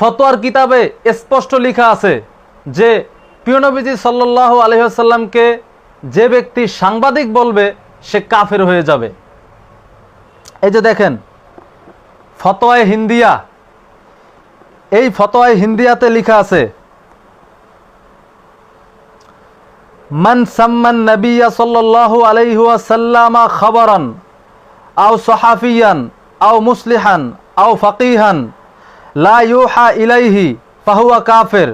ফতোয়ার কিতাবে স্পষ্ট লেখা আছে যে প্রিয়নবীজি সাল্লাহ আলহিহাসাল্লামকে যে ব্যক্তি সাংবাদিক বলবে, সে কাফের হয়ে যাবে। এই যে দেখেন, ফতোয়ায় হিন্দিয়া, এই ফতোয়ায় হিন্দিয়াতে লেখা আছে, মান সাম্মান নবিয়া সাল্লাল্লাহু আলাইহি ওয়াসাল্লামা খবরান, আও সাহাফিয়ান, আও মুসলিহান, আও ফাকিহান লা ইলাইহি কাফির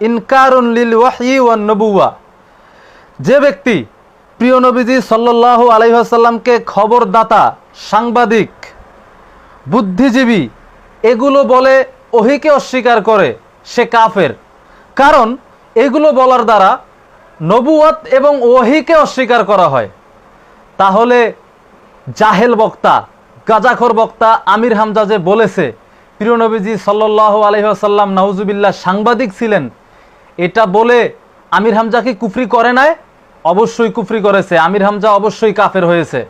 ইনকারুন লিল ওয়াহয়ি ওয়ান নবুওয়া। যে ব্যক্তি প্রিয় নবীজি সাল্লাল্লাহু আলাইহি ওয়াসাল্লামকে খবরদাতা, সাংবাদিক, বুদ্ধিজীবী, এগুলো বলে ওহিকে অস্বীকার করে, সে কাফের। কারণ এগুলো বলার দ্বারা নবুয়ত এবং ওহিকে অস্বীকার করা হয়। তাহলে জাহেল বক্তা, গাজাখর বক্তা আমির হামজা যে বলেছে প্রিয় নবীজি সাল্লাহ আলহিহাসাল্লাম নাউজুবিল্লাহ সাংবাদিক ছিলেন। এটা বলে আমির হামজা কি কুফরি করে নাই? অবশ্যই কুফরি করেছে। আমির হামজা অবশ্যই কাফের হয়েছে।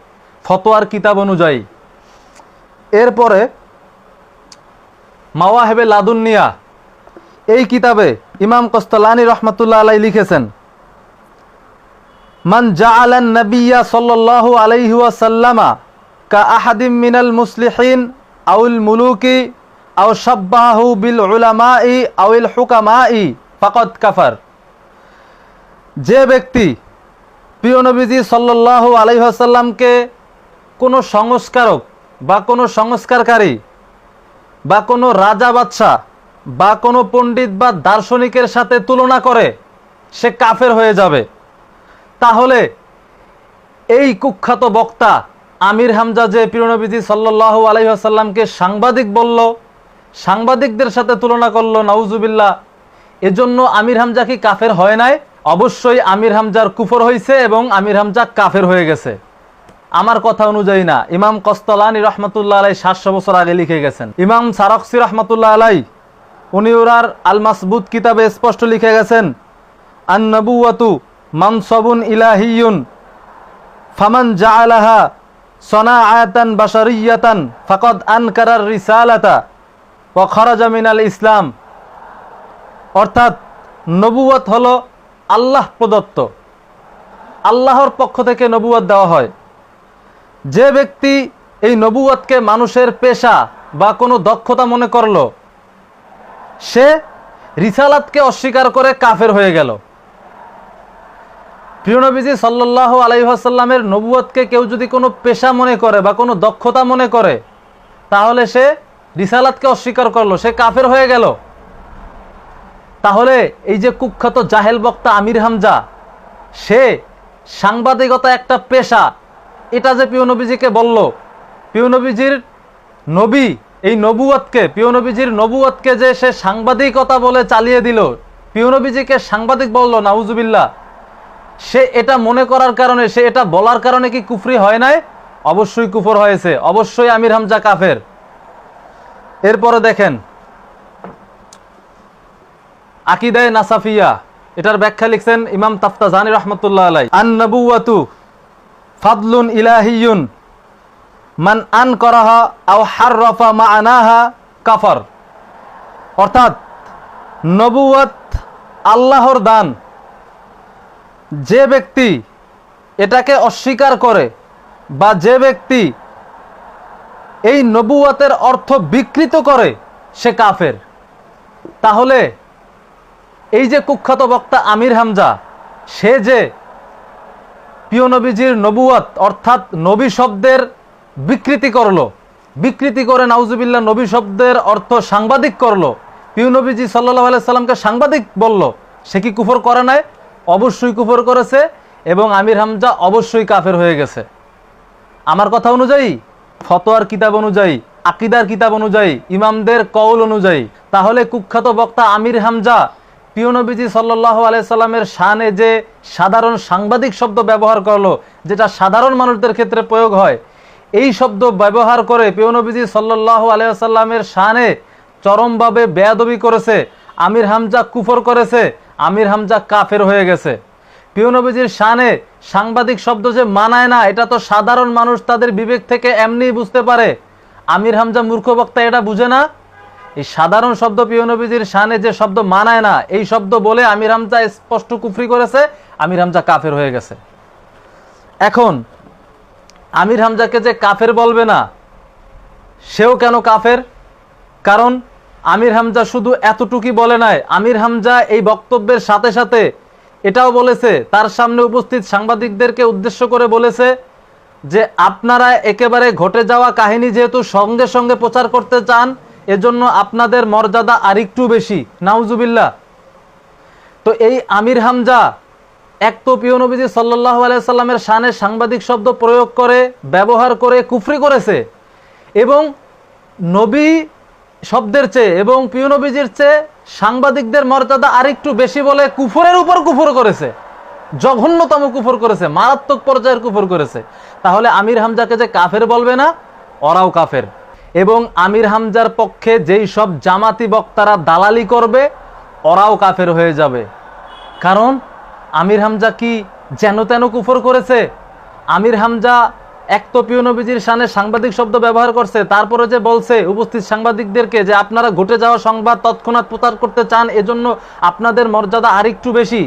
ফতোয়ার কিতাব অনুযায়ী। এরপরে মাওয়াহেবে লাদুন্নিয়া, এই কিতাবে ইমাম কস্তলানি রহমতুল্লাহ আলাই লিখেছেন, মান জাআলান নবিয়া সাল্লাল্লাহু আলাইহি ওয়াসাল্লামা কা আহাদিম মিনাল মুসলিহিন আউল মুলুকি আও শাব্বাহু বিল উলামাই আউল হুকামাই, ফাকাদ কাফার। যে ব্যক্তি প্রিয় নবীজি আলাইহি কোনো সংস্কারক বা কোনো সংস্কারকারী বা কোনো রাজা বাদশাহ বা কোনো পণ্ডিত বা দার্শনিকের সাথে তুলনা করে সে কাফের হয়ে যাবে। তাহলে এই কুখ্যাত বক্তা আমির হামজা যে প্রিয়নবীজি সাল্লাহ আলহিহাসাল্লামকে সাংবাদিক বলল সাংবাদিকদের সাথে তুলনা করল, নাউজুবিল্লাহ। এজন্য আমির হামজা কি কাফের হয় নাই? অবশ্যই আমির হামজার কুফর হয়েছে এবং আমির হামজা কাফের হয়ে গেছে। আমার কথা অনুযায়ী না, ইমাম কস্তলানি রহমতুল্লাহ আলাই সাতশো বছর আগে লিখে গেছেন। ইমাম সারকসি রহমতুল্লাহ আলাই উনি ওরার আল মাসবুদ কিতাবে স্পষ্ট লিখে গেছেন আন নবুয়াতু মানসবুন ইলাহিয়ুন ফামান জাআলাহা সনা আয়াতান বাশারিয়াতান ফাকদ আনকারার রিসালাতা। ওয়া খারাজা মিনাল ইসলাম। অর্থাৎ নবুয়ত হলো আল্লাহ প্রদত্ত। আল্লাহর পক্ষ থেকে নবুয়ত দেওয়া হয়। যে ব্যক্তি এই নবুয়তকে মানুষের পেশা বা কোনো দক্ষতা মনে করল, সে রিসালাতকে অস্বীকার করে কাফের হয়ে গেল। প্রিয়নবীজি সাল্লাহ আলাইসাল্লামের নবুয়তকে কেউ যদি কোনো পেশা মনে করে বা কোনো দক্ষতা মনে করে, তাহলে সে রিসালাতকে অস্বীকার করল, সে কাফের হয়ে গেল। তাহলে এই যে কুখ্যাত জাহেল বক্তা আমির হামজা, সে সাংবাদিকতা একটা পেশা। এটা যে প্রিয় নবীজিকে বলল, প্রিয় নবীজির নবী, এই নবুয়তকে প্রিয় নবীজির নবুয়তকে যে সে সাংবাদিকতা বলে চালিয়ে দিল, প্রিয় নবীজিকে সাংবাদিক বলল, নাউজুবিল্লাহ, সে এটা মনে করার কারণে, সে এটা বলার কারণে কি কুফরি হয় নাই? অবশ্যই কুফর হয়েছে, অবশ্যই আমির হামজা কাফের। এরপরে দেখেন। আকিদায় নাসাফিয়া, এটার ব্যাখ্যা লিখছেন ইমাম তাফতাজানি রহমতুল্লাহ আলাই আন নবুয়াতু ফাদলুন ইলাহিয়ুন মান আন করাহা আও হাররফা মাআনাহা কাফার। অর্থাৎ নবুয়ত আল্লাহর দান। যে ব্যক্তি এটাকে অস্বীকার করে বা যে ব্যক্তি এই নবুয়তের অর্থ বিকৃত করে সে কাফের। তাহলে এই যে কুখ্যাত বক্তা আমির হামজা, সে যে প্রিয় নবীজির নবুয়ত অর্থাৎ নবী শব্দের বিকৃতি করল, বিকৃতি করে নাউজুবিল্লাহ নবী শব্দের অর্থ সাংবাদিক করল, প্রিয় নবীজি সাল্লাহ আলাইসাল্লামকে সাংবাদিক বলল, সে কি কুফর করে নাই? অবশ্যই কুফর করেছে এবং আমির হামজা অবশ্যই কাফের হয়ে গেছে। আমার কথা অনুযায়ী ফতোয়ার কিতাব অনুযায়ী, আকিদার কিতাব অনুযায়ী, ইমামদের কৌল অনুযায়ী। তাহলে কুখ্যাত বক্তা আমির হামজা, প্রিয় নবীজি সাল্লাহ আলাইসাল্লামের শানে যে সাধারণ সাংবাদিক শব্দ ব্যবহার করল, যেটা সাধারণ মানুষদের ক্ষেত্রে প্রয়োগ হয়, এই শব্দ ব্যবহার করে প্রিয় নবীজি সাল্লাহ আলাইসাল্লামের শানে চরমভাবে বেয়াদবি করেছে, আমির হামজা কুফর করেছে, আমির হামজা কাফের হয়ে গেছে। প্রিয় নবীজির শানে সাংবাদিক শব্দ যে মানায় না, এটা তো সাধারণ মানুষ তাদের বিবেক থেকে এমনি বুঝতে পারে। আমির হামজা মূর্খ বক্তা এটা বুঝে না? এই সাধারণ শব্দ প্রিয় নবীজির শানে যে শব্দ মানায় না, এই শব্দ বলে আমির হামজা স্পষ্ট কুফরি করেছে, আমির হামজা কাফের হয়ে গেছে। এখন, আমির হামজাকে যে কাফের বলবে না, সেও কেন কাফের? কারণ, আমির হামজা শুধু এতটুকুই বলে নাই, আমির হামজা এই বক্তব্যের সাথে সাথে এটাও বলেছে, তার সামনে উপস্থিত সাংবাদিকদেরকে উদ্দেশ্য করে বলেছে যে আপনারা একেবারে ঘটে যাওয়া কাহিনী যেহেতু সঙ্গে সঙ্গে প্রচার করতে চান, এজন্য আপনাদের মর্যাদা আরেকটু বেশি। নাউজুবিল্লাহ। তো এই আমির হামজা এক তো প্রিয় নবীজি সাল্লাহ আলাইসাল্লামের শানে সাংবাদিক শব্দ প্রয়োগ করে, ব্যবহার করে, কুফরি করেছে এবং নবী শব্দের চেয়ে এবং প্রিয় নবীজির চেয়ে সাংবাদিকদের মর্যাদা আরেকটু বেশি বলে কুফরের উপর কুফর করেছে। জঘন্যতম কুফর করেছে, মারাত্মক পর্যায়ের কুফর করেছে। তাহলে আমির হামজাকে যে কাফের বলবে না? ওরাও কাফের। এবং আমির হামজার পক্ষে যেই সব জামাতি বক্তারা দালালি করবে, ওরাও কাফের হয়ে যাবে। কারণ আমির হামজা কি যেন তেন কুফর করেছে? আমির হামজা এক তো প্রিয় নবীজির সামনে সাংবাদিক শব্দ ব্যবহার করছে, তারপরে যে বলছে উপস্থিত সাংবাদিকদেরকে যে আপনারা ঘটে যাওয়া সংবাদ তৎক্ষণাৎ প্রচার করতে চান, এজন্য আপনাদের মর্যাদা আরেকটু বেশি।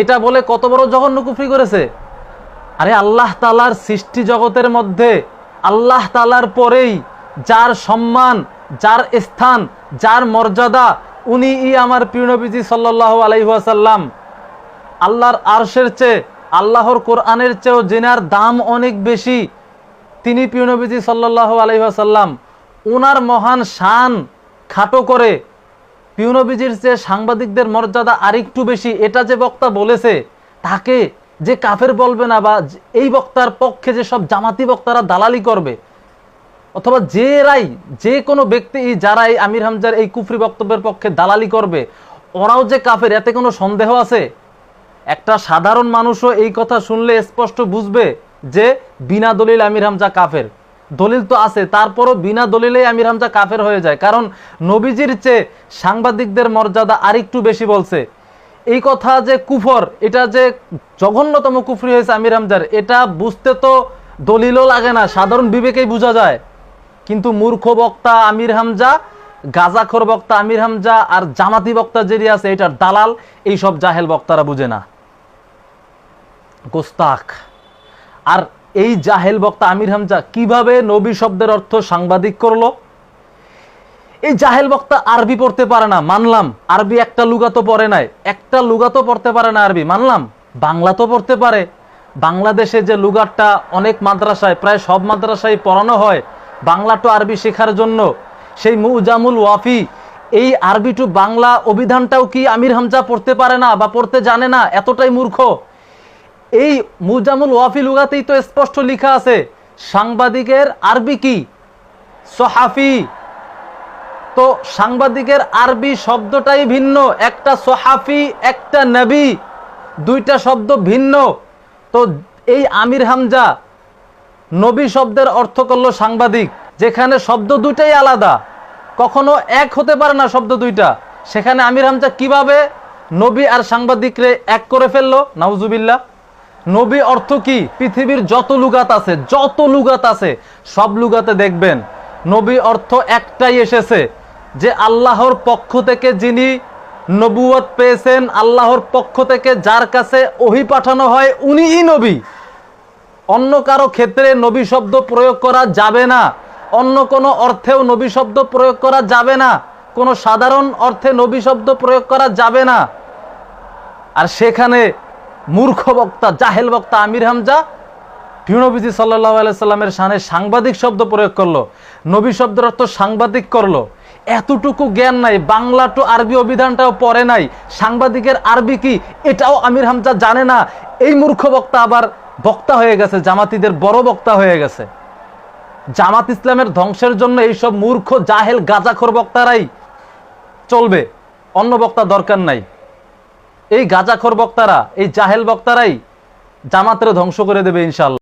এটা বলে কত বড় জঘন্য কুফরি করেছে। আরে আল্লাহ তালার সৃষ্টি জগতের মধ্যে, আল্লাহ তালার পরেই যার সম্মান, যার স্থান, যার মর্যাদা উনি ই আমার প্রিয় নবীজি সাল্লাহ আলাইহাসাল্লাম আল্লাহর আরশের চেয়ে, আল্লাহর কোরআনের চেয়েও জেনার দাম অনেক বেশি। তিনি প্রিয় নবীজি সাল্লাহ আলাইহাসাল্লাম ওনার মহান শান খাটো করে প্রিয় যে সাংবাদিকদের মর্যাদা আরেকটু বেশি, এটা যে বক্তা বলেছে, তাকে যে কাফের বলবে না বা এই বক্তার পক্ষে যে সব জামাতি বক্তারা দালালি করবে, অথবা যে রাই, যে কোনো ব্যক্তি যারাই আমির হামজার এই কুফরি বক্তব্যের পক্ষে দালালি করবে, ওরাও যে কাফের, এতে কোনো সন্দেহ আছে? একটা সাধারণ মানুষও এই কথা শুনলে স্পষ্ট বুঝবে যে বিনা দলিল আমির হামজা কাফের। দলিল তো আছে, তারপরও বিনা দলিলেই আমির হামজা কাফের হয়ে যায়। কারণ নবীজির চেয়ে সাংবাদিকদের মর্যাদা আরেকটু বেশি বলছে। এই কথা যে কুফর, এটা যে জঘন্যতম কুফরি হয়েছে আমির হামজার, এটা বুঝতে তো দলিলও লাগে না, সাধারণ বিবেকেই বোঝা যায়। কিন্তু মূর্খ বক্তা আমির হামজা, গাজাখর বক্তা আমির হামজা আর জামাতি বক্তা যেটি আছে, এটার দালাল এই সব জাহেল বক্তারা বুঝে না। গোস্তাক আর এই জাহেল বক্তা আমির হামজা কীভাবে নবী শব্দের অর্থ সাংবাদিক করল? এই জাহেল বক্তা আরবি পড়তে পারে না, মানলাম। আরবি একটা লুগা তো পড়ে নাই। একটা লুগা তো পড়তে পারে না আরবি, মানলাম। বাংলা তো পড়তে পারে। বাংলাদেশে যে লুগারটা অনেক মাদ্রাসায়, প্রায় সব মাদ্রাসায় পড়ানো হয়, বাংলা টু আরবি শেখার জন্য। সেই মুজামুল ওয়াফি, এই আরবি টু বাংলা অভিধানটাও কি আমির হামজা পড়তে পারে না বা পড়তে জানে না? এতটাই মূর্খ। এই মুজামুল ওয়াফি লুগাতেই তো স্পষ্ট লেখা আছে, সাংবাদিকের আরবি কি? সহাফি। তো সাংবাদিকের আরবি শব্দটাই ভিন্ন, একটা সোহাফি, একটা নবী, দুইটা শব্দ ভিন্ন। তো এই আমির হামজা নবী শব্দের অর্থ করল সাংবাদিক, যেখানে শব্দ দুইটাই আলাদা, কখনো এক হতে পারে না শব্দ দুইটা। সেখানে আমির হামজা কীভাবে নবী আর সাংবাদিকরে এক করে ফেলল? নাউজুবিল্লাহ। নবী অর্থ কি? পৃথিবীর যত লুগাত আছে, যত লুগাত আছে, সব লুগাতে দেখবেন, নবী অর্থ একটাই এসেছে, যে আল্লাহর পক্ষ থেকে যিনি নবুয়ত পেয়েছেন, আল্লাহর পক্ষ থেকে যার কাছে ওহি পাঠানো হয়, উনিই নবী। অন্য কারও ক্ষেত্রে নবী শব্দ প্রয়োগ করা যাবে না। অন্য কোনো অর্থেও নবী শব্দ প্রয়োগ করা যাবে না। কোনো সাধারণ অর্থে নবী শব্দ প্রয়োগ করা যাবে না। আর সেখানে মূর্খ বক্তা, জাহেল বক্তা আমির হামজা প্রিয়নবীজি সাল্লাহ আলাইসাল্লামের সানে সাংবাদিক শব্দ প্রয়োগ করল, নবী শব্দের অর্থ সাংবাদিক করল। এতটুকু জ্ঞান নাই, বাংলা টু আরবি অভিধানটাও পড়ে নাই, সাংবাদিকের আরবি কি, এটাও আমির হামজা জানে না। এই মূর্খ বক্তা আবার বক্তা হয়ে গেছে, জামাতিদের বড় বক্তা হয়ে গেছে। জামাত ইসলামের ধ্বংসের জন্য এইসব মূর্খ, জাহেল, গাজাখোর বক্তারাই চলবে। অন্য বক্তা দরকার নাই। এই গাজাখর বক্তারা এই জাহেল বক্তারাই জামাতের ধ্বংস করে দেবে ইনশাল্লাহ